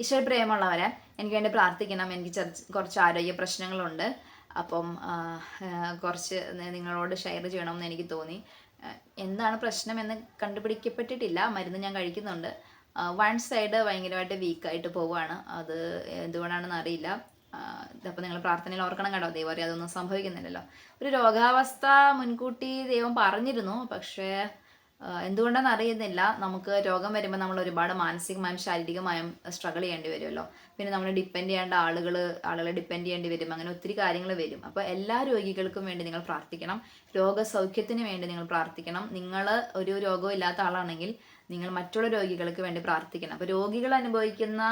ഈശ്വര പ്രേമുള്ളവരെ എനിക്ക് വേണ്ടി പ്രാർത്ഥിക്കണം. എനിക്ക് കുറച്ച് ആരോഗ്യ പ്രശ്നങ്ങളുണ്ട്. അപ്പം കുറച്ച് നിങ്ങളോട് ഷെയർ ചെയ്യണമെന്ന് എനിക്ക് തോന്നി. എന്താണ് പ്രശ്നം എന്ന് കണ്ടുപിടിക്കപ്പെട്ടിട്ടില്ല. മരുന്ന് ഞാൻ കഴിക്കുന്നുണ്ട്. വൺ സൈഡ് ഭയങ്കരമായിട്ട് വീക്കായിട്ട് പോവുകയാണ് അത് എന്തുകൊണ്ടാണെന്ന് അറിയില്ല. ഇതപ്പോൾ നിങ്ങൾ പ്രാർത്ഥനയിൽ ഓർക്കണം കേട്ടോ. ദൈവം അറിയാതെ ഒന്നും സംഭവിക്കുന്നില്ലല്ലോ. ഒരു രോഗാവസ്ഥ മുൻകൂട്ടി ദൈവം പറഞ്ഞിരുന്നു. പക്ഷേ എന്തുകൊണ്ടാണെന്ന് അറിയുന്നില്ല. നമുക്ക് രോഗം വരുമ്പോൾ നമ്മൾ ഒരുപാട് മാനസികമായും ശാരീരികമായും സ്ട്രഗിൾ ചെയ്യേണ്ടി വരുമല്ലോ. പിന്നെ നമ്മൾ ഡിപ്പെൻഡ് ചെയ്യേണ്ട ആളുകൾ ആളുകളെ ഡിപ്പെൻഡ് ചെയ്യേണ്ടി വരും. അങ്ങനെ ഒത്തിരി കാര്യങ്ങൾ വരും. അപ്പോൾ എല്ലാ രോഗികൾക്കും വേണ്ടി നിങ്ങൾ പ്രാർത്ഥിക്കണം. രോഗസൗഖ്യത്തിന് വേണ്ടി നിങ്ങൾ പ്രാർത്ഥിക്കണം. നിങ്ങൾ ഒരു രോഗവും ഇല്ലാത്ത ആളാണെങ്കിൽ നിങ്ങൾ മറ്റുള്ള രോഗികൾക്ക് വേണ്ടി പ്രാർത്ഥിക്കണം. അപ്പോൾ രോഗികൾ അനുഭവിക്കുന്ന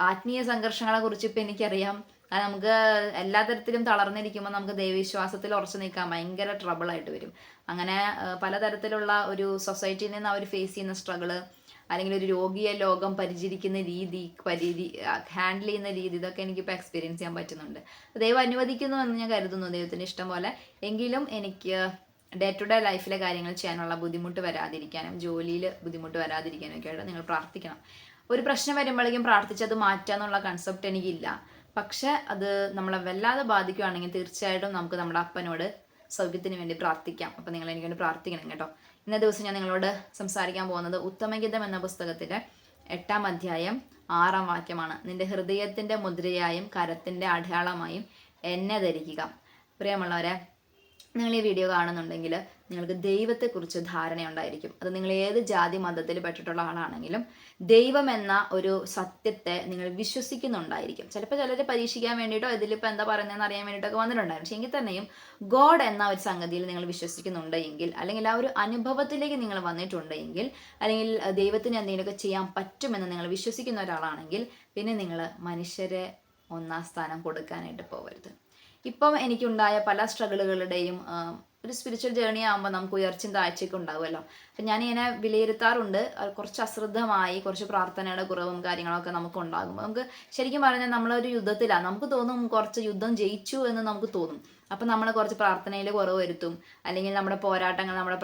ആത്മീയ സംഘർഷങ്ങളെ കുറിച്ച് ഇപ്പം എനിക്കറിയാം. കാരണം നമുക്ക് എല്ലാ തരത്തിലും തളർന്നിരിക്കുമ്പോൾ നമുക്ക് ദൈവവിശ്വാസത്തിൽ ഉറച്ചു നിൽക്കാൻ ഭയങ്കര ട്രബിളായിട്ട് വരും. അങ്ങനെ പലതരത്തിലുള്ള ഒരു സൊസൈറ്റിയിൽ നിന്ന് അവർ ഫേസ് ചെയ്യുന്ന സ്ട്രഗിൾ അല്ലെങ്കിൽ ഒരു രോഗിയെ ലോകം പരിചരിക്കുന്ന രീതി പരിധി ഹാൻഡിൽ ചെയ്യുന്ന രീതി ഇതൊക്കെ എനിക്ക് എനിക്കിപ്പോൾ എക്സ്പീരിയൻസ് ചെയ്യാൻ പറ്റുന്നുണ്ട്. ദൈവം അനുവദിക്കുന്നു എന്ന് ഞാൻ കരുതുന്നു ദൈവത്തിന്റെ ഇഷ്ടം പോലെ. എങ്കിലും എനിക്ക് ഡേ ടു ഡേ ലൈഫിലെ കാര്യങ്ങൾ ചെയ്യാനുള്ള ബുദ്ധിമുട്ട് വരാതിരിക്കാനും ജോലിയിൽ ബുദ്ധിമുട്ട് വരാതിരിക്കാനും ഒക്കെ ആയിട്ട് നിങ്ങൾ പ്രാർത്ഥിക്കണം. ഒരു പ്രശ്നം വരുമ്പോഴേക്കും പ്രാർത്ഥിച്ചത് മാറ്റാന്നുള്ള കൺസെപ്റ്റ് എനിക്കില്ല. പക്ഷെ അത് നമ്മളെ വല്ലാതെ ബാധിക്കുകയാണെങ്കിൽ തീർച്ചയായിട്ടും നമുക്ക് നമ്മുടെ അപ്പനോട് സൗഖ്യത്തിന് വേണ്ടി പ്രാർത്ഥിക്കാം. അപ്പം നിങ്ങൾ എനിക്ക് വേണ്ടി പ്രാർത്ഥിക്കണം കേട്ടോ. ഇന്ന ദിവസം ഞാൻ നിങ്ങളോട് സംസാരിക്കാൻ പോകുന്നത് ഉത്തമഗീതം എന്ന പുസ്തകത്തിലെ എട്ടാം അധ്യായം ആറാം വാക്യമാണ്. നിന്റെ ഹൃദയത്തിന്റെ മുദ്രയായും കരത്തിന്റെ അടയാളമായും എന്നെ ധരിക്കുക. പ്രിയമുള്ളവരെ നിങ്ങൾ ഈ വീഡിയോ കാണുന്നുണ്ടെങ്കിൽ നിങ്ങൾക്ക് ദൈവത്തെക്കുറിച്ച് ധാരണയുണ്ടായിരിക്കും. അത് നിങ്ങൾ ഏത് ജാതി മതത്തിൽ പെട്ടിട്ടുള്ള ആളാണെങ്കിലും ദൈവം എന്ന ഒരു സത്യത്തെ നിങ്ങൾ വിശ്വസിക്കുന്നുണ്ടായിരിക്കും. ചിലപ്പോൾ ചിലർ പരീക്ഷിക്കാൻ വേണ്ടിയിട്ടോ ഇതിലിപ്പോൾ എന്താ പറയുന്നതെന്ന് അറിയാൻ വേണ്ടിയിട്ടൊക്കെ വന്നിട്ടുണ്ടായിരുന്നു. പക്ഷേ എങ്കിൽ തന്നെയും ഗോഡ് എന്ന ഒരു സംഗതിയിൽ നിങ്ങൾ വിശ്വസിക്കുന്നുണ്ടെങ്കിൽ അല്ലെങ്കിൽ ആ ഒരു അനുഭവത്തിലേക്ക് നിങ്ങൾ വന്നിട്ടുണ്ട് എങ്കിൽ അല്ലെങ്കിൽ ദൈവത്തിന് എന്തെങ്കിലുമൊക്കെ ചെയ്യാൻ പറ്റുമെന്ന് നിങ്ങൾ വിശ്വസിക്കുന്ന ഒരാളാണെങ്കിൽ പിന്നെ നിങ്ങൾ മനുഷ്യരെ ഒന്നാം സ്ഥാനം കൊടുക്കാനായിട്ട് പോകരുത് ഇപ്പം എനിക്കുണ്ടായ പല സ്ട്രഗിളുകളുടെയും ഒരു സ്പിരിച്വൽ ജേർണി ആകുമ്പോൾ നമുക്ക് ഉയർച്ചയും താഴ്ചയൊക്കെ ഉണ്ടാവുമല്ലോ. അപ്പം ഞാനിങ്ങനെ വിലയിരുത്താറുണ്ട്. കുറച്ച് അശ്രദ്ധമായി കുറച്ച് പ്രാർത്ഥനയുടെ കുറവും കാര്യങ്ങളൊക്കെ നമുക്ക് ഉണ്ടാകുമ്പോൾ നമുക്ക് ശരിക്കും പറഞ്ഞാൽ നമ്മളൊരു യുദ്ധത്തിലാണ് നമുക്ക് തോന്നും കുറച്ച് യുദ്ധം ജയിച്ചു എന്ന് നമുക്ക് തോന്നും. അപ്പം നമ്മൾ കുറച്ച് പ്രാർത്ഥനയിൽ കുറവ് വരുത്തും. അല്ലെങ്കിൽ നമ്മുടെ പോരാട്ടങ്ങൾ നമ്മുടെ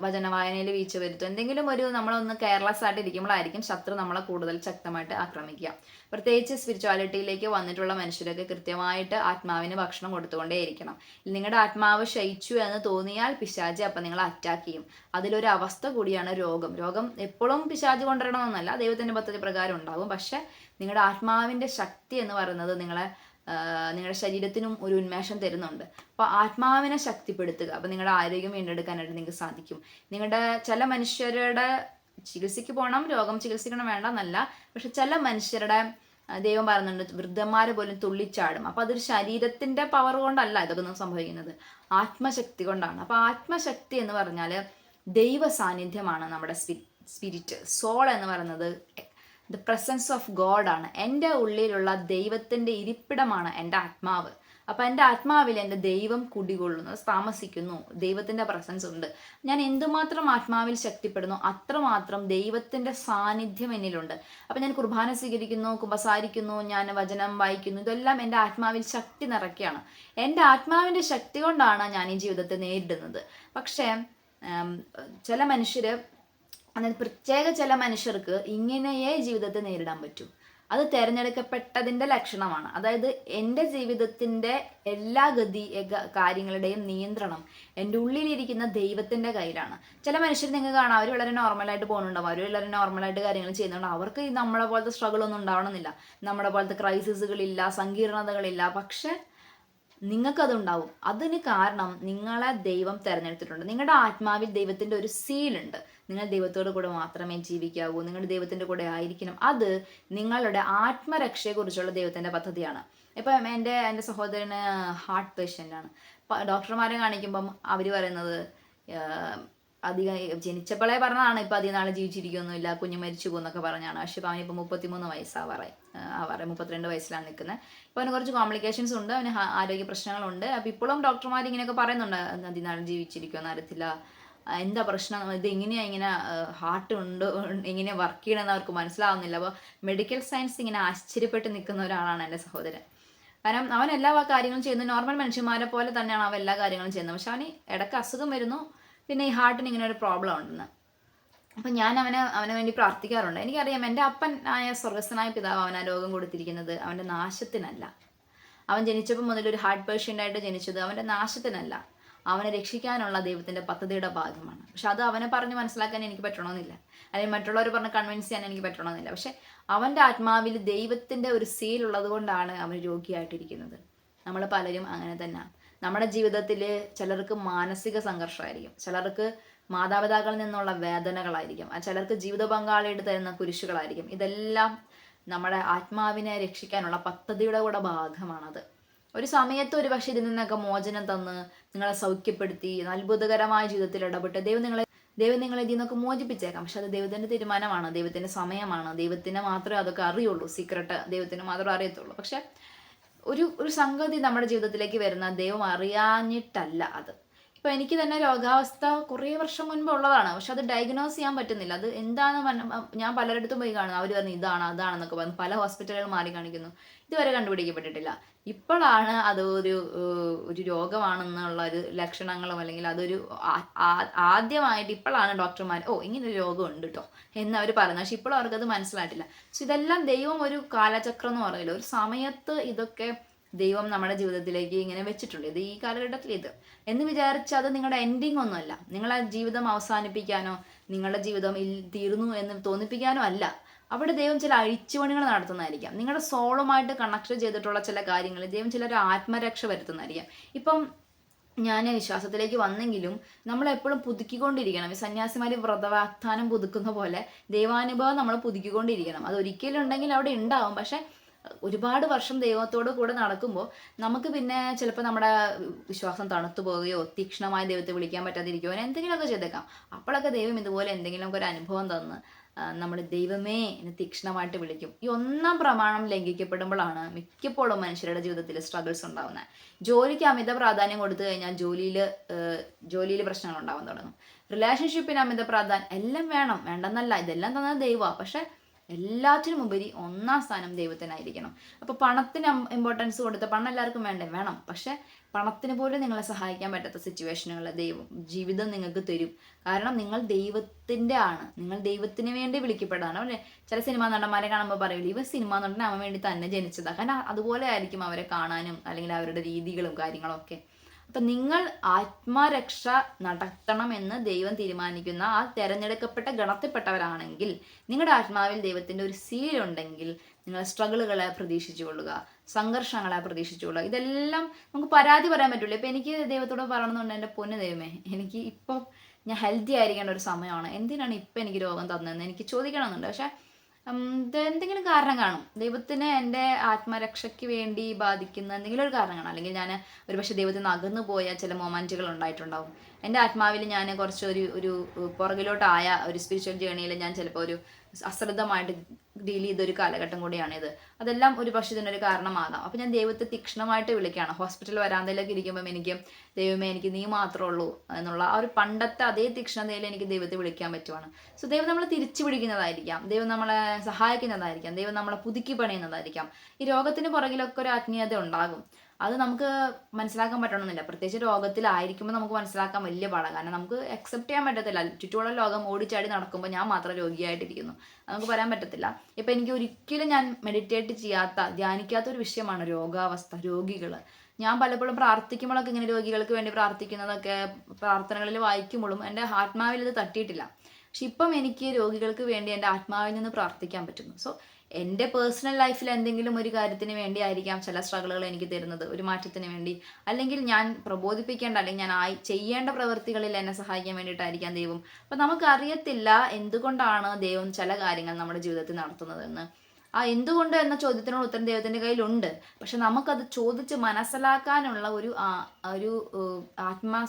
വചന വായനയിൽ വീഴ്ച വരുത്തും. എന്തെങ്കിലും ഒരു നമ്മളൊന്ന് കെയർലെസ് ആയിട്ട് ഇരിക്കുമ്പോഴായിരിക്കും ശത്രു നമ്മളെ കൂടുതൽ ശക്തമായിട്ട് ആക്രമിക്കുക. പ്രത്യേകിച്ച് സ്പിരിച്വാലിറ്റിയിലേക്ക് വന്നിട്ടുള്ള മനുഷ്യരൊക്കെ കൃത്യമായിട്ട് ആത്മാവിന് ഭക്ഷണം കൊടുത്തുകൊണ്ടേയിരിക്കണം. നിങ്ങളുടെ ആത്മാവ് ക്ഷയിച്ചു എന്ന് തോന്നിയാൽ പിശാജ് അപ്പം നിങ്ങളെ അറ്റാക്ക് ചെയ്യും. അതിലൊരു അവസ്ഥ കൂടിയാണ് രോഗം. രോഗം എപ്പോഴും പിശാജ് കൊണ്ടുവരണമെന്നല്ല. ദൈവത്തിന്റെ പദ്ധതി പ്രകാരം ഉണ്ടാകും പക്ഷെ നിങ്ങളുടെ ആത്മാവിന്റെ ശക്തി എന്ന് പറയുന്നത് നിങ്ങളെ നിങ്ങളുടെ ശരീരത്തിനും ഒരു ഉന്മേഷം തരുന്നുണ്ട്. അപ്പോൾ ആത്മാവിനെ ശക്തിപ്പെടുത്തുക. അപ്പോൾ നിങ്ങളുടെ ആരോഗ്യം വീണ്ടെടുക്കാനായിട്ട് നിങ്ങൾക്ക് സാധിക്കും. നിങ്ങളുടെ ചില മനുഷ്യരുടെ ചികിത്സയ്ക്ക് പോകണം രോഗം ചികിത്സിക്കണം വേണ്ട എന്നല്ല പക്ഷെ ചില മനുഷ്യരുടെ ദൈവം പറയുന്നുണ്ട് വൃദ്ധന്മാരെ പോലും തുള്ളിച്ചാടും. അപ്പോൾ അതൊരു ശരീരത്തിന്റെ പവർ കൊണ്ടല്ല ഇതൊക്കെ സംഭവിക്കുന്നത്. ആത്മശക്തി കൊണ്ടാണ്. അപ്പോൾ ആത്മശക്തി എന്ന് പറഞ്ഞാൽ ദൈവ സാന്നിധ്യമാണ് നമ്മുടെ സ്പിരിറ്റ് സോൾ എന്ന് പറയുന്നത് ദ പ്രസൻസ് ഓഫ് ഗോഡാണ് എന്റെ ഉള്ളിലുള്ള ദൈവത്തിന്റെ ഇരിപ്പിടമാണ് എന്റെ ആത്മാവ്. അപ്പം എന്റെ ആത്മാവിൽ എന്റെ ദൈവം കുടികൊള്ളുന്നു താമസിക്കുന്നു ദൈവത്തിന്റെ പ്രസൻസ് ഉണ്ട്. ഞാൻ എന്തുമാത്രം ആത്മാവിൽ ശക്തിപ്പെടുന്നു അത്രമാത്രം ദൈവത്തിന്റെ സാന്നിധ്യം എന്നിലുണ്ട്. അപ്പം ഞാൻ കുർബാന സ്വീകരിക്കുന്നു കുമ്പസാരിക്കുന്നു ഞാൻ വചനം വായിക്കുന്നു ഇതെല്ലാം എന്റെ ആത്മാവിൽ ശക്തി നിറയ്ക്കുകയാണ്. എന്റെ ആത്മാവിന്റെ ശക്തി കൊണ്ടാണ് ഞാൻ ഈ ജീവിതത്തെ നേരിടുന്നത്. പക്ഷേ ചില മനുഷ്യർ അതായത് പ്രത്യേക ചില മനുഷ്യർക്ക് ഇങ്ങനെയേ ജീവിതത്തെ നേരിടാൻ പറ്റൂ. അത് തിരഞ്ഞെടുക്കപ്പെട്ടതിന്റെ ലക്ഷണമാണ്. അതായത് എന്റെ ജീവിതത്തിന്റെ എല്ലാ ഗതി കാര്യങ്ങളുടെയും നിയന്ത്രണം എന്റെ ഉള്ളിലിരിക്കുന്ന ദൈവത്തിന്റെ കയ്യിലാണ്. ചില മനുഷ്യർ നിങ്ങൾക്ക് കാണാം അവർ വളരെ നോർമലായിട്ട് പോകുന്നുണ്ടാവും. അവർ വളരെ നോർമലായിട്ട് കാര്യങ്ങൾ ചെയ്യുന്നുണ്ടാവും. അവർക്ക് നമ്മളെ പോലത്തെ സ്ട്രഗിൾ ഒന്നും ഉണ്ടാവണമെന്നില്ല. നമ്മുടെ പോലത്തെ ക്രൈസിസുകളില്ല സങ്കീർണതകളില്ല. പക്ഷെ നിങ്ങൾക്കതുണ്ടാവും. അതിന് കാരണം നിങ്ങളെ ദൈവം തിരഞ്ഞെടുത്തിട്ടുണ്ട്. നിങ്ങളുടെ ആത്മാവിൽ ദൈവത്തിന്റെ ഒരു സീലുണ്ട് നിങ്ങൾ ദൈവത്തോട് കൂടെ മാത്രമേ ജീവിക്കാവൂ. നിങ്ങളുടെ ദൈവത്തിന്റെ കൂടെ ആയിരിക്കണം. അത് നിങ്ങളുടെ ആത്മരക്ഷയെക്കുറിച്ചുള്ള ദൈവത്തിന്റെ പദ്ധതിയാണ്. ഇപ്പം എന്റെ എന്റെ സഹോദരന് ഹാർട്ട് പേഷ്യന്റ് ആണ്. ഡോക്ടർമാരെ കാണിക്കുമ്പം അവർ പറയുന്നത് അധികം ജനിച്ചപ്പോഴേ പറഞ്ഞതാണ് ഇപ്പം അധികം നാളെ ജീവിച്ചിരിക്കുകയൊന്നുമില്ല കുഞ്ഞ് മരിച്ചു പോകുന്നൊക്കെ പറഞ്ഞാണ്. പക്ഷെ അവനിപ്പോ വയസ്സാ വയസ്സാവാറായി. ആവാറായി മുപ്പത്തിരണ്ട് വയസ്സിലാണ് നിൽക്കുന്നത് ഇപ്പോൾ അവന് കുറച്ച് കോംപ്ലിക്കേഷൻസ് ഉണ്ട് അവന് ആരോഗ്യ പ്രശ്നങ്ങളുണ്ട്. അപ്പോൾ ഇപ്പോഴും ഡോക്ടർമാർ ഇങ്ങനെയൊക്കെ പറയുന്നുണ്ട് നാളെ ജീവിച്ചിരിക്കുമെന്ന് അറിയത്തില്ല. എന്താ പ്രശ്നം? ഇത് എങ്ങനെയാ ഇങ്ങനെ ഹാർട്ട് ഉണ്ട് എങ്ങനെ വർക്ക് ചെയ്യണമെന്ന് അവർക്ക് മനസ്സിലാവുന്നില്ല. അപ്പോൾ മെഡിക്കൽ സയൻസ് ഇങ്ങനെ ആശ്ചര്യപ്പെട്ട് നിൽക്കുന്ന ഒരാളാണ് എന്റെ സഹോദരൻ. കാരണം അവൻ എല്ലാ കാര്യങ്ങളും ചെയ്യുന്നത് നോർമൽ മനുഷ്യന്മാരെ പോലെ തന്നെയാണ് അവൻ എല്ലാ കാര്യങ്ങളും ചെയ്യുന്നത്. പക്ഷെ അവന് ഇടയ്ക്ക് അസുഖം വരുന്നു. പിന്നെ ഈ ഹാർട്ടിന് ഇങ്ങനെ ഒരു പ്രോബ്ലം ഉണ്ടെന്ന്. അപ്പം ഞാൻ അവനെ അവന് വേണ്ടി പ്രാർത്ഥിക്കാറുണ്ട്. എനിക്കറിയാം എന്റെ അപ്പൻ ആയ സ്വർഗസ്ഥനായ പിതാവ് അവനാ രോഗം കൊടുത്തിരിക്കുന്നത്. അവന്റെ നാശത്തിനല്ല. അവൻ ജനിച്ചപ്പോൾ മുതൽ ഒരു ഹാർട്ട് പേഷ്യന്റായിട്ട് ജനിച്ചത് അവന്റെ നാശത്തിനല്ല. അവനെ രക്ഷിക്കാനുള്ള ദൈവത്തിന്റെ പദ്ധതിയുടെ ഭാഗമാണ്. പക്ഷെ അത് അവനെ പറഞ്ഞ് മനസ്സിലാക്കാൻ എനിക്ക് പറ്റണമെന്നില്ല അല്ലെങ്കിൽ മറ്റുള്ളവർ പറഞ്ഞ് കൺവിൻസ് ചെയ്യാൻ എനിക്ക് പറ്റണമെന്നില്ല പക്ഷെ അവന്റെ ആത്മാവിൽ ദൈവത്തിന്റെ ഒരു സീൽ ഉള്ളതുകൊണ്ടാണ് അവൻ രോഗിയായിട്ടിരിക്കുന്നത്. നമ്മൾ പലരും അങ്ങനെ തന്നെ. നമ്മുടെ ജീവിതത്തിൽ ചിലർക്ക് മാനസിക സംഘർഷമായിരിക്കും. ചിലർക്ക് മാതാപിതാക്കളിൽ നിന്നുള്ള വേദനകളായിരിക്കും. ചിലർക്ക് ജീവിത പങ്കാളിയുടെ തരുന്ന കുരിശുകളായിരിക്കും. ഇതെല്ലാം നമ്മുടെ ആത്മാവിനെ രക്ഷിക്കാനുള്ള പദ്ധതിയുടെ കൂടെ ഭാഗമാണത്. ഒരു സമയത്ത് ഒരു പക്ഷേ ഇതിൽ നിന്നൊക്കെ മോചനം തന്ന് നിങ്ങളെ സൗഖ്യപ്പെടുത്തി അത്ഭുതകരമായ ജീവിതത്തിൽ ഇടപെട്ട് ദൈവം നിങ്ങളെ ദൈവം നിങ്ങളെ ഇതിൽ നിന്നൊക്കെ മോചിപ്പിച്ചേക്കാം. പക്ഷെ അത് ദൈവത്തിന്റെ തീരുമാനമാണ് ദൈവത്തിന്റെ സമയമാണ്. ദൈവത്തിന് മാത്രമേ അതൊക്കെ അറിയുള്ളൂ സീക്രട്ട് ദൈവത്തിന് മാത്രമേ അറിയത്തുള്ളൂ. പക്ഷെ ഒരു ഒരു സംഗതി നമ്മുടെ ജീവിതത്തിലേക്ക് വരുന്ന ദൈവം അറിയാഞ്ഞിട്ടല്ല അത്. ഇപ്പൊ എനിക്ക് തന്നെ രോഗാവസ്ഥ കുറേ വർഷം മുൻപ് ഉള്ളതാണ്. പക്ഷെ അത് ഡയഗ്നോസ് ചെയ്യാൻ പറ്റുന്നില്ല. അത് എന്താണെന്ന് ഞാൻ പലരിടത്തും പോയി കാണുന്നു അവർ പറഞ്ഞു ഇതാണ് അതാണെന്നൊക്കെ പറഞ്ഞു. പല ഹോസ്പിറ്റലുകൾ മാറി കാണിക്കുന്നു. ഇതുവരെ കണ്ടുപിടിക്കപ്പെട്ടിട്ടില്ല. ഇപ്പോഴാണ് അത് ഒരു ഒരു രോഗമാണെന്നുള്ള ഒരു ലക്ഷണങ്ങളും അല്ലെങ്കിൽ അതൊരു ആദ്യമായിട്ട് ഇപ്പോഴാണ് ഡോക്ടർമാർ ഓ ഇങ്ങനെ ഒരു രോഗമുണ്ട് കേട്ടോ എന്ന് അവർ പറയുന്നത്. പക്ഷെ ഇപ്പോഴും അവർക്കത് മനസ്സിലായിട്ടില്ല. സോ ഇതെല്ലാം ദൈവം ഒരു കാലചക്രം എന്ന് പറയില്ല ഒരു സമയത്ത് ഇതൊക്കെ ദൈവം നമ്മുടെ ജീവിതത്തിലേക്ക് ഇങ്ങനെ വെച്ചിട്ടുണ്ട്. ഇത് ഈ കാലഘട്ടത്തിൽ ഇത്. എന്ന് വിചാരിച്ചാൽ അത് നിങ്ങളുടെ എൻഡിങ് ഒന്നുമല്ല. നിങ്ങളെ ജീവിതം അവസാനിപ്പിക്കാനോ നിങ്ങളുടെ ജീവിതം തീർന്നു എന്ന് തോന്നിപ്പിക്കാനോ അല്ല. അവിടെ ദൈവം ചില അഴിച്ചുപണികൾ നടത്തുന്നതായിരിക്കാം. നിങ്ങളുടെ സോളുമായിട്ട് കണക്ട് ചെയ്തിട്ടുള്ള ചില കാര്യങ്ങൾ ദൈവം ചിലർ ആത്മരക്ഷ വരുത്തുന്നതായിരിക്കാം. ഇപ്പം ഞാൻ വിശ്വാസത്തിലേക്ക് വന്നെങ്കിലും നമ്മൾ എപ്പോഴും പുതുക്കിക്കൊണ്ടിരിക്കണം. ഈ സന്യാസിമാർ വ്രതവാഗ്ദാനം പുതുക്കുന്ന പോലെ ദൈവാനുഭവം നമ്മൾ പുതുക്കിക്കൊണ്ടിരിക്കണം. അത് ഒരിക്കലും ഉണ്ടെങ്കിൽ അവിടെ ഉണ്ടാവും. പക്ഷെ ഒരുപാട് വർഷം ദൈവത്തോട് കൂടെ നടക്കുമ്പോൾ നമുക്ക് പിന്നെ ചിലപ്പോൾ നമ്മുടെ വിശ്വാസം തണുത്തു പോവുകയോ തീക്ഷ്ണമായ ദൈവത്തെ വിളിക്കാൻ പറ്റാതിരിക്കുകയോ എന്തെങ്കിലുമൊക്കെ ചെയ്തേക്കാം. അപ്പോഴൊക്കെ ദൈവം ഇതുപോലെ എന്തെങ്കിലുമൊക്കെ ഒരു അനുഭവം തന്ന് നമ്മൾ ദൈവമേ എന്ന് തീക്ഷ്ണമായിട്ട് വിളിക്കും. ഈ ഒന്നാം പ്രമാണം ലംഘിക്കപ്പെടുമ്പോഴാണ് മിക്കപ്പോഴും മനുഷ്യരുടെ ജീവിതത്തിൽ സ്ട്രഗിൾസ് ഉണ്ടാകുന്നത് ജോലിക്ക് അമിത പ്രാധാന്യം കൊടുത്തു കഴിഞ്ഞാൽ ജോലിയിൽ ജോലിയിൽ പ്രശ്നങ്ങൾ ഉണ്ടാവാൻ തുടങ്ങും. റിലേഷൻഷിപ്പിന് അമിത പ്രാധാന്യം എല്ലാം വേണം. വേണ്ടെന്നല്ല ഇതെല്ലാം തന്നത് ദൈവമാണ്. പക്ഷെ എല്ലാത്തിനും ഉപരി ഒന്നാം സ്ഥാനം ദൈവത്തിനായിരിക്കണം. അപ്പോൾ പണത്തിന് ഇമ്പോർട്ടൻസ് കൊടുത്ത് പണം എല്ലാവർക്കും വേണ്ടേ? വേണം. പക്ഷെ പണത്തിന് പോലും നിങ്ങളെ സഹായിക്കാൻ പറ്റാത്ത സിറ്റുവേഷനുകൾ ദൈവം ജീവിതം നിങ്ങൾക്ക് തരും. കാരണം നിങ്ങൾ ദൈവത്തിന്റെ ആണ്. നിങ്ങൾ ദൈവത്തിന് വേണ്ടി വിളിക്കപ്പെടാണ് അല്ലേ ചില സിനിമാ നടന്മാരെ കാണുമ്പോൾ പറയില്ല ഇവ സിനിമാ നടൻ അവൻ വേണ്ടി തന്നെ ജനിച്ചതാണ് കാരണം അതുപോലെ ആയിരിക്കും അവരെ കാണാനും അല്ലെങ്കിൽ അവരുടെ രീതികളും കാര്യങ്ങളും ഒക്കെ. അപ്പം നിങ്ങൾ ആത്മരക്ഷ നടത്തണമെന്ന് ദൈവം തീരുമാനിക്കുന്ന ആ തിരഞ്ഞെടുക്കപ്പെട്ട ഗണത്തിൽപ്പെട്ടവരാണെങ്കിൽ നിങ്ങളുടെ ആത്മാവിൽ ദൈവത്തിന്റെ ഒരു സീലുണ്ടെങ്കിൽ നിങ്ങൾ സ്ട്രഗിളുകളെ പ്രതീക്ഷിച്ചുകൊള്ളുക സംഘർഷങ്ങളെ പ്രതീക്ഷിച്ചുകൊള്ളുക ഇതെല്ലാം നമുക്ക് പരാതി പറയാൻ പറ്റുള്ളൂ ഇപ്പൊ എനിക്ക് ദൈവത്തോട് പറയണമെന്നുണ്ട് എന്റെ പൊന്ന് ദൈവമേ എനിക്ക് ഇപ്പം ഞാൻ ഹെൽത്തി ആയിരിക്കേണ്ട ഒരു സമയമാണ്. എന്തിനാണ് ഇപ്പം എനിക്ക് രോഗം തന്നതെന്ന് എനിക്ക് ചോദിക്കണമെന്നുണ്ട്. പക്ഷേ എന്തെങ്കിലും കാരണം കാണും? ദൈവത്തിന് എന്റെ ആത്മരക്ഷയ്ക്ക് വേണ്ടി ബാധിക്കുന്ന എന്തെങ്കിലും ഒരു കാരണം കാണും? അല്ലെങ്കിൽ ഞാൻ ഒരുപക്ഷെ ദൈവത്തിൽ നിന്ന് അകന്നു പോയ ചില മൊമാന്റുകൾ ഉണ്ടായിട്ടുണ്ടാവും. എന്റെ ആത്മാവിൽ ഞാൻ കുറച്ച് ഒരു ഒരു പുറകിലോട്ടായ ഒരു സ്പിരിച്വൽ ജേണിയിൽ ഞാൻ ചിലപ്പോൾ ഒരു അശ്രദ്ധമായിട്ട് ഡീൽ ചെയ്ത ഒരു കാലഘട്ടം കൂടിയാണിത്. അതെല്ലാം ഒരു പക്ഷേ ഇതിനൊരു കാരണമാകാം. അപ്പം ഞാൻ ദൈവത്തെ തീക്ഷണമായിട്ട് വിളിക്കുകയാണ്. ഹോസ്പിറ്റൽ വരാന്തയിലൊക്കെ ഇരിക്കുമ്പോൾ എനിക്ക് ദൈവമേ എനിക്ക് നീ മാത്രമേ ഉള്ളൂ എന്നുള്ള ആ ഒരു പണ്ടത്തെ അതേ തീക്ഷണതയിൽ എനിക്ക് ദൈവത്തെ വിളിക്കാൻ പറ്റുവാണ്. സോ ദൈവം നമ്മളെ തിരിച്ചു പിടിക്കുന്നതായിരിക്കാം. ദൈവം നമ്മളെ സഹായിക്കുന്നതായിരിക്കാം. ദൈവം നമ്മളെ പുതുക്കി പണിയുന്നതായിരിക്കാം. ഈ രോഗത്തിന് പുറകിലൊക്കെ ഒരു ആത്മീയത ഉണ്ടാകും. അത് നമുക്ക് മനസ്സിലാക്കാൻ പറ്റണമെന്നില്ല പ്രത്യേകിച്ച് രോഗത്തിലായിരിക്കുമ്പോൾ നമുക്ക് മനസ്സിലാക്കാൻ വലിയ പാടാണ് കാരണം നമുക്ക് അക്സെപ്റ്റ് ചെയ്യാൻ പറ്റത്തില്ല. ചുറ്റുമുള്ള ലോകം ഓടിച്ചാടി നടക്കുമ്പോൾ ഞാൻ മാത്രം രോഗിയായിട്ടിരിക്കുന്നു. നമുക്ക് പറയാൻ പറ്റത്തില്ല. ഇപ്പം എനിക്ക് ഒരിക്കലും ഞാൻ മെഡിറ്റേറ്റ് ചെയ്യാത്ത ധ്യാനിക്കാത്ത ഒരു വിഷയമാണ് രോഗാവസ്ഥ രോഗികൾ ഞാൻ പലപ്പോഴും പ്രാർത്ഥിക്കുമ്പോഴൊക്കെ ഇങ്ങനെ രോഗികൾക്ക് വേണ്ടി പ്രാർത്ഥിക്കുന്നതൊക്കെ പ്രാർത്ഥനകളിൽ വായിക്കുമ്പോഴും എന്റെ ആത്മാവിൽ ഇത് തട്ടിയിട്ടില്ല. പക്ഷെ ഇപ്പം എനിക്ക് രോഗികൾക്ക് വേണ്ടി എന്റെ ആത്മാവിൽ നിന്ന് പ്രാർത്ഥിക്കാൻ പറ്റുന്നു. സോ എന്റെ പേഴ്സണൽ ലൈഫിൽ എന്തെങ്കിലും ഒരു കാര്യത്തിന് വേണ്ടി ആയിരിക്കാം ചില സ്ട്രഗിളുകൾ എനിക്ക് തരുന്നത്. ഒരു മാറ്റത്തിന് വേണ്ടി. അല്ലെങ്കിൽ ഞാൻ പ്രബോധിപ്പിക്കേണ്ട അല്ലെങ്കിൽ ഞാൻ ആയി ചെയ്യേണ്ട പ്രവൃത്തികളിൽ എന്നെ സഹായിക്കാൻ വേണ്ടിയിട്ടായിരിക്കാം ദൈവം. അപ്പം നമുക്കറിയത്തില്ല എന്തുകൊണ്ടാണ് ദൈവം ചില കാര്യങ്ങൾ നമ്മുടെ ജീവിതത്തിൽ നടത്തുന്നതെന്ന്. ആ എന്തുകൊണ്ട് എന്ന ചോദ്യത്തിനുള്ള ഉത്തരം ദൈവത്തിന്റെ കയ്യിലുണ്ട്. പക്ഷെ നമുക്കത് ചോദിച്ച് മനസ്സിലാക്കാനുള്ള ഒരു ഒരു ആത്മ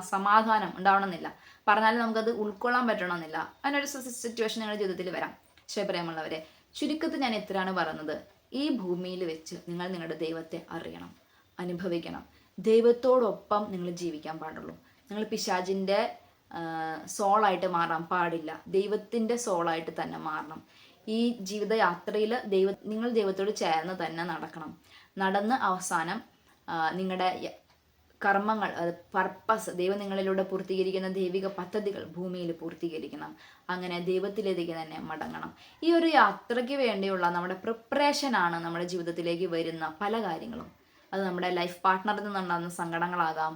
സമാധാനം ഉണ്ടാവണമെന്നില്ല. പറഞ്ഞാലും നമുക്കത് ഉൾക്കൊള്ളാൻ പറ്റണമെന്നില്ല. അതിനൊരു സിറ്റുവേഷൻ നിങ്ങളുടെ ജീവിതത്തിൽ വരാം. ശിവപ്രേമുള്ളവരെ ചുരുക്കത്തിൽ ഞാൻ എത്രയാണ് പറയുന്നത് ഈ ഭൂമിയിൽ വെച്ച് നിങ്ങൾ നിങ്ങളുടെ ദൈവത്തെ അറിയണം അനുഭവിക്കണം. ദൈവത്തോടൊപ്പം നിങ്ങൾ ജീവിക്കാൻ പാടുള്ളൂ. നിങ്ങൾ പിശാജിന്റെ സോളായിട്ട് മാറാൻ പാടില്ല. ദൈവത്തിന്റെ സോളായിട്ട് തന്നെ മാറണം. ഈ ജീവിതയാത്രയിൽ ദൈവ നിങ്ങൾ ദൈവത്തോട് ചേർന്ന് തന്നെ നടക്കണം. നടന്ന് അവസാനം നിങ്ങളുടെ കർമ്മങ്ങൾ അത് പർപ്പസ് ദൈവം നിങ്ങളിലൂടെ പൂർത്തീകരിക്കുന്ന ദൈവിക പദ്ധതികൾ ഭൂമിയിൽ പൂർത്തീകരിക്കണം. അങ്ങനെ ദൈവത്തിലേക്ക് തന്നെ മടങ്ങണം. ഈ ഒരു യാത്രയ്ക്ക് വേണ്ടിയുള്ള നമ്മുടെ പ്രിപ്പറേഷനാണ് നമ്മുടെ ജീവിതത്തിലേക്ക് വരുന്ന പല കാര്യങ്ങളും. അത് നമ്മുടെ ലൈഫ് പാർട്ട്ണറിൽ നിന്നുണ്ടാകുന്ന സങ്കടങ്ങളാകാം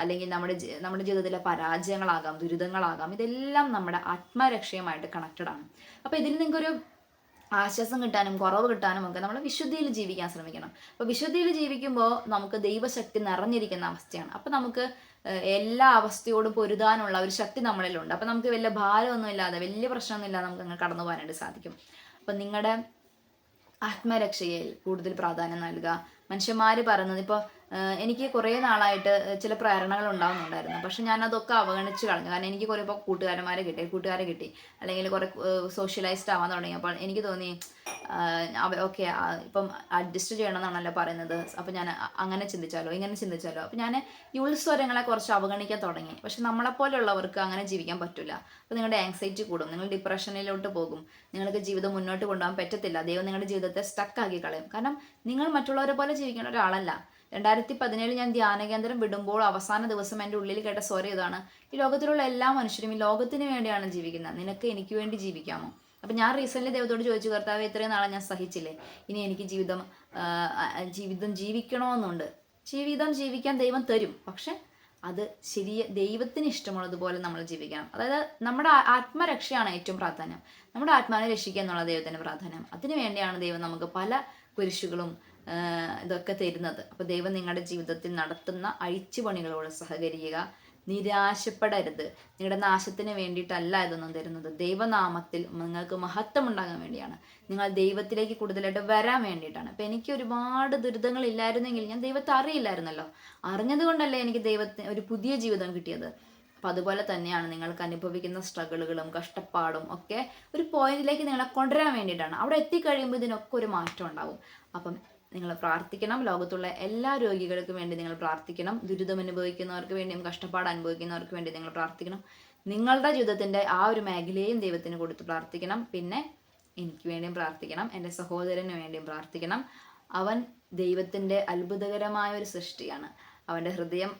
അല്ലെങ്കിൽ നമ്മുടെ നമ്മുടെ ജീവിതത്തിലെ പരാജയങ്ങളാകാം ദുരിതങ്ങളാകാം. ഇതെല്ലാം നമ്മുടെ ആത്മരക്ഷയുമായിട്ട് കണക്റ്റഡ് ആണ്. അപ്പോൾ ഇതിൽ നിങ്ങൾക്കൊരു ആശ്വാസം കിട്ടാനും കുറവ് കിട്ടാനും ഒക്കെ നമ്മൾ വിശുദ്ധിയിൽ ജീവിക്കാൻ ശ്രമിക്കണം. അപ്പോൾ വിശുദ്ധിയിൽ ജീവിക്കുമ്പോൾ നമുക്ക് ദൈവശക്തി നിറഞ്ഞിരിക്കുന്ന അവസ്ഥയാണ്. അപ്പോൾ നമുക്ക് എല്ലാ അവസ്ഥയോടും പൊരുതാനുള്ള ഒരു ശക്തി നമ്മളിലുണ്ട്. അപ്പോൾ നമുക്ക് വലിയ ഭാരമൊന്നും ഇല്ലാതെ വലിയ പ്രശ്നമൊന്നും ഇല്ലാതെ നമുക്ക് അങ്ങനെ കടന്നു പോകാനായിട്ട് സാധിക്കും. അപ്പം നിങ്ങളുടെ ആത്മരക്ഷയിൽ കൂടുതൽ പ്രാധാന്യം നൽകുക മനുഷ്യന്മാർ പറയുന്നത് ഇപ്പോൾ എനിക്ക് കുറേ നാളായിട്ട് ചില പ്രേരണകൾ ഉണ്ടാകുന്നുണ്ടായിരുന്നു പക്ഷെ ഞാൻ അതൊക്കെ അവഗണിച്ച് കളഞ്ഞു. കാരണം എനിക്ക് കുറേ ഇപ്പോൾ കൂട്ടുകാരന്മാരെ കിട്ടി കൂട്ടുകാരെ കിട്ടി. അല്ലെങ്കിൽ കുറേ സോഷ്യലൈസ്ഡ് ആവാൻ തുടങ്ങിയപ്പോൾ എനിക്ക് തോന്നി ഓക്കെ ഇപ്പം അഡ്ജസ്റ്റ് ചെയ്യണമെന്നാണല്ലോ പറയുന്നത്. അപ്പം ഞാൻ അങ്ങനെ ചിന്തിച്ചാലോ ഇങ്ങനെ ചിന്തിച്ചാലോ. അപ്പം ഞാൻ ഈ ഉത്സ്വരങ്ങളെ കുറച്ച് അവഗണിക്കാൻ തുടങ്ങി. പക്ഷെ നമ്മളെപ്പോലെയുള്ളവർക്ക് അങ്ങനെ ജീവിക്കാൻ പറ്റില്ല. അപ്പം നിങ്ങളുടെ ആങ്സൈറ്റി കൂടും. നിങ്ങൾ ഡിപ്രഷനിലോട്ട് പോകും. നിങ്ങൾക്ക് ജീവിതം മുന്നോട്ട് കൊണ്ടുപോകാൻ പറ്റത്തില്ല. ദൈവം നിങ്ങളുടെ ജീവിതത്തെ സ്റ്റക്കാക്കി കളയും. കാരണം നിങ്ങൾ മറ്റുള്ളവരെ പോലെ ജീവിക്കേണ്ട ഒരാളല്ല. രണ്ടായിരത്തി പതിനേഴ് ഞാൻ ധ്യാനകേന്ദ്രം വിടുമ്പോൾ അവസാന ദിവസം എന്റെ ഉള്ളിൽ കേട്ട സ്വരം ഇതാണ്. ഈ ലോകത്തിലുള്ള എല്ലാ മനുഷ്യരും ഈ ലോകത്തിന് വേണ്ടിയാണ് ജീവിക്കുന്നത്. നിനക്ക് എനിക്ക് വേണ്ടി ജീവിക്കാമോ? അപ്പം ഞാൻ റീസെന്റ്ലി ദൈവത്തോട് ചോദിച്ചു കർത്താവ് ഇത്രയും നാളെ ഞാൻ സഹിച്ചില്ലേ? ഇനി എനിക്ക് ജീവിതം ജീവിതം ജീവിക്കണമെന്നുണ്ട്. ജീവിതം ജീവിക്കാൻ ദൈവം തരും. പക്ഷെ അത് ശരിയ ദൈവത്തിന് ഇഷ്ടമുള്ളതുപോലെ നമ്മൾ ജീവിക്കണം. അതായത് നമ്മുടെ ആത്മരക്ഷയാണ് ഏറ്റവും പ്രാധാന്യം. നമ്മുടെ ആത്മാവിനെ രക്ഷിക്കുക എന്നുള്ള ദൈവത്തിന്റെ പ്രാധാന്യം. അതിനു വേണ്ടിയാണ് ദൈവം നമുക്ക് പല കുരിശുകളും ഇതൊക്കെ തരുന്നത്. അപ്പോൾ ദൈവം നിങ്ങളുടെ ജീവിതത്തിൽ നടത്തുന്ന അഴിച്ചുപണികളോട് സഹകരിക്കുക. നിരാശപ്പെടരുത്. നിങ്ങളുടെ നാശത്തിന് വേണ്ടിയിട്ടല്ല ഇതൊന്നും തരുന്നത്. ദൈവനാമത്തിൽ നിങ്ങൾക്ക് മഹത്വം ഉണ്ടാകാൻ വേണ്ടിയാണ്. നിങ്ങൾ ദൈവത്തിലേക്ക് കൂടുതലായിട്ട് വരാൻ വേണ്ടിയിട്ടാണ്. അപ്പം എനിക്ക് ഒരുപാട് ദുരിതങ്ങൾ ഇല്ലായിരുന്നെങ്കിൽ ഞാൻ ദൈവത്തെ അറിയില്ലായിരുന്നല്ലോ. അറിഞ്ഞത് കൊണ്ടല്ലേ എനിക്ക് ദൈവത്തിന് ഒരു പുതിയ ജീവിതം കിട്ടിയത്. അപ്പം അതുപോലെ തന്നെയാണ് നിങ്ങൾക്ക് അനുഭവിക്കുന്ന സ്ട്രഗിളുകളും കഷ്ടപ്പാടും ഒക്കെ ഒരു പോയിന്റിലേക്ക് നിങ്ങളെ കൊണ്ടുവരാൻ വേണ്ടിയിട്ടാണ്. അവിടെ എത്തിക്കഴിയുമ്പോൾ ഇതിനൊക്കെ ഒരു മാറ്റം ഉണ്ടാവും. അപ്പം നിങ്ങൾ പ്രാർത്ഥിക്കണം. ലോകത്തുള്ള എല്ലാ രോഗികൾക്കും വേണ്ടി നിങ്ങൾ പ്രാർത്ഥിക്കണം. ദുരിതം അനുഭവിക്കുന്നവർക്ക് വേണ്ടിയും കഷ്ടപ്പാട് അനുഭവിക്കുന്നവർക്ക് വേണ്ടി നിങ്ങൾ പ്രാർത്ഥിക്കണം. നിങ്ങളുടെ ജീവിതത്തിന്റെ ആ ഒരു മേഖലയും ദൈവത്തിന് കൊടുത്ത് പ്രാർത്ഥിക്കണം. പിന്നെ എനിക്ക് വേണ്ടിയും പ്രാർത്ഥിക്കണം. എന്റെ സഹോദരന് വേണ്ടിയും പ്രാർത്ഥിക്കണം. അവൻ ദൈവത്തിന്റെ അത്ഭുതകരമായ ഒരു സൃഷ്ടിയാണ്. അവന്റെ ഹൃദയം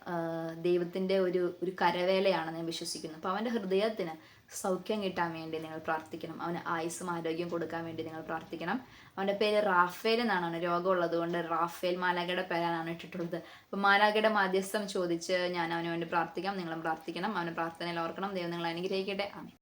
ദൈവത്തിന്റെ ഒരു ഒരു കരവേലയാണ് ഞാൻ വിശ്വസിക്കുന്നു. അപ്പോൾ അവന്റെ ഹൃദയത്തിന് സൗഖ്യം കിട്ടാൻ വേണ്ടി നിങ്ങൾ പ്രാർത്ഥിക്കണം. അവന് ആയുസ്സും ആരോഗ്യം കൊടുക്കാൻ വേണ്ടി നിങ്ങൾ പ്രാർത്ഥിക്കണം. അവന്റെ പേര് റാഫേൽ എന്നാണ്. അവന് രോഗമുള്ളത് കൊണ്ട് റാഫേൽ മാലാഖയുടെ പേരാണ് ഇട്ടിട്ടുള്ളത്. അപ്പം മാലാഖയുടെ മാധ്യസ്ഥം ചോദിച്ച് ഞാൻ അവന് വേണ്ടി പ്രാർത്ഥിക്കാം. നിങ്ങളും പ്രാർത്ഥിക്കണം. അവന് പ്രാർത്ഥനയിൽ ഓർക്കണം. ദൈവം നിങ്ങൾ അനുഗ്രഹിക്കട്ടെ. ആമേ